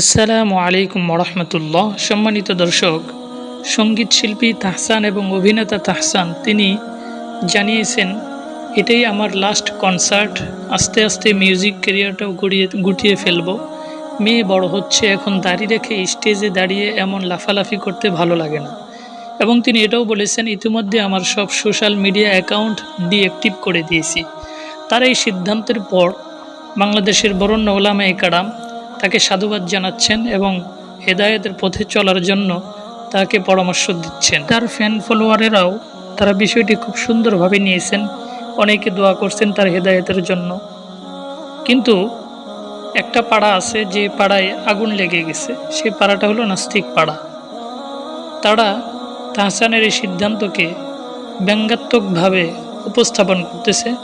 আসসালামু আলাইকুম রহমতুল্লাহ সম্মানিত দর্শক, সংগীত শিল্পী তাহসান এবং অভিনেতা তাহসান, তিনি জানিয়েছেন, এটাই আমার লাস্ট কনসার্ট আস্তে আস্তে মিউজিক ক্যারিয়ারটাও গড়িয়ে, গুটিয়ে ফেলব। মেয়ে বড় হচ্ছে, এখন দাঁড়িয়ে রেখে স্টেজে দাঁড়িয়ে এমন লাফালাফি করতে ভালো লাগে না। এবং তিনি এটাও বলেছেন, ইতিমধ্যে আমার সব সোশ্যাল মিডিয়া অ্যাকাউন্ট ডিঅ্যাক্টিভ করে দিয়েছি। তার এই সিদ্ধান্তের পর বাংলাদেশের বরণ্য ওলামা একাডাম তাকে সাধুবাদ জানাচ্ছেন এবং হেদায়েতের পথে চলার জন্য তাকে পরামর্শ দিচ্ছেন। তার ফ্যান ফলোয়ারেরাও তারা বিষয়টি খুব সুন্দরভাবে নিয়েছেন। অনেকে দোয়া করছেন তার হেদায়েতের জন্য। কিন্তু একটা পাড়া আছে যে পাড়ায় আগুন লেগে গেছে। সেই পাড়াটা হলো নাস্তিক পাড়া। তারা তাহসানের এই সিদ্ধান্তকে ব্যঙ্গাত্মকভাবে উপস্থাপন করতেছে।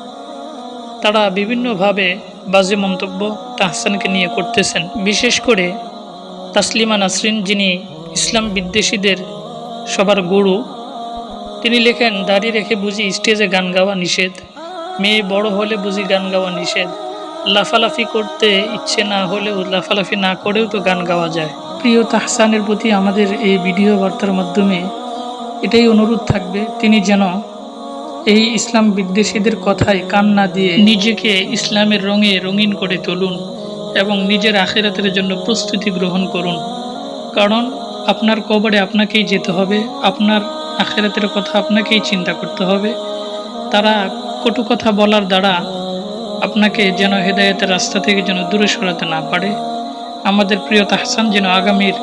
তারা বিভিন্নভাবে বাজে মন্তব্য তাহসানকে নিয়ে করতেছেন। বিশেষ করে তাসলিমা নাসরিন, যিনি ইসলাম বিদ্বেষীদের সবার গুরু, তিনি লেখেন দাঁড়িয়ে রেখে বুঝি স্টেজে গান গাওয়া নিষেধ। মেয়ে বড় হলে বুঝি গান গাওয়া নিষেধ। লাফালাফি করতে ইচ্ছে না হলেও লাফালাফি না করেও তো গান গাওয়া যায়। প্রিয় তাহসানের প্রতি আমাদের এই ভিডিও বার্তার মাধ্যমে এটাই অনুরোধ থাকবে, তিনি যেন এই ইসলাম বিদ্বেষীদের কথায় কান না দিয়ে নিজেকে ইসলামের রঙে রঙিন করে তুলুন এবং নিজের আখেরাতের জন্য প্রস্তুতি গ্রহণ করুন। কারণ আপনার কবরে আপনাকেই যেতে হবে, আপনার আখেরাতের কথা আপনাকেই চিন্তা করতে হবে। তারা কটু কথা বলার দ্বারা আপনাকে যেন হেদায়েতের রাস্তা থেকে যেন দূরে সরাতে না পারে। আমাদের প্রিয় তাহসান যেন আগামীর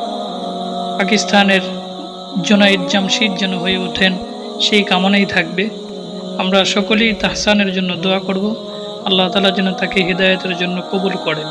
পাকিস্তানের জোনাইদ জামশিদ যেন হয়ে ওঠেন, সেই কামনাই থাকবে। আমরা সকলেই তাহসানের জন্য দোয়া করব। আল্লাহ তালা যেন তাকে হৃদায়তের জন্য কবুল করেন।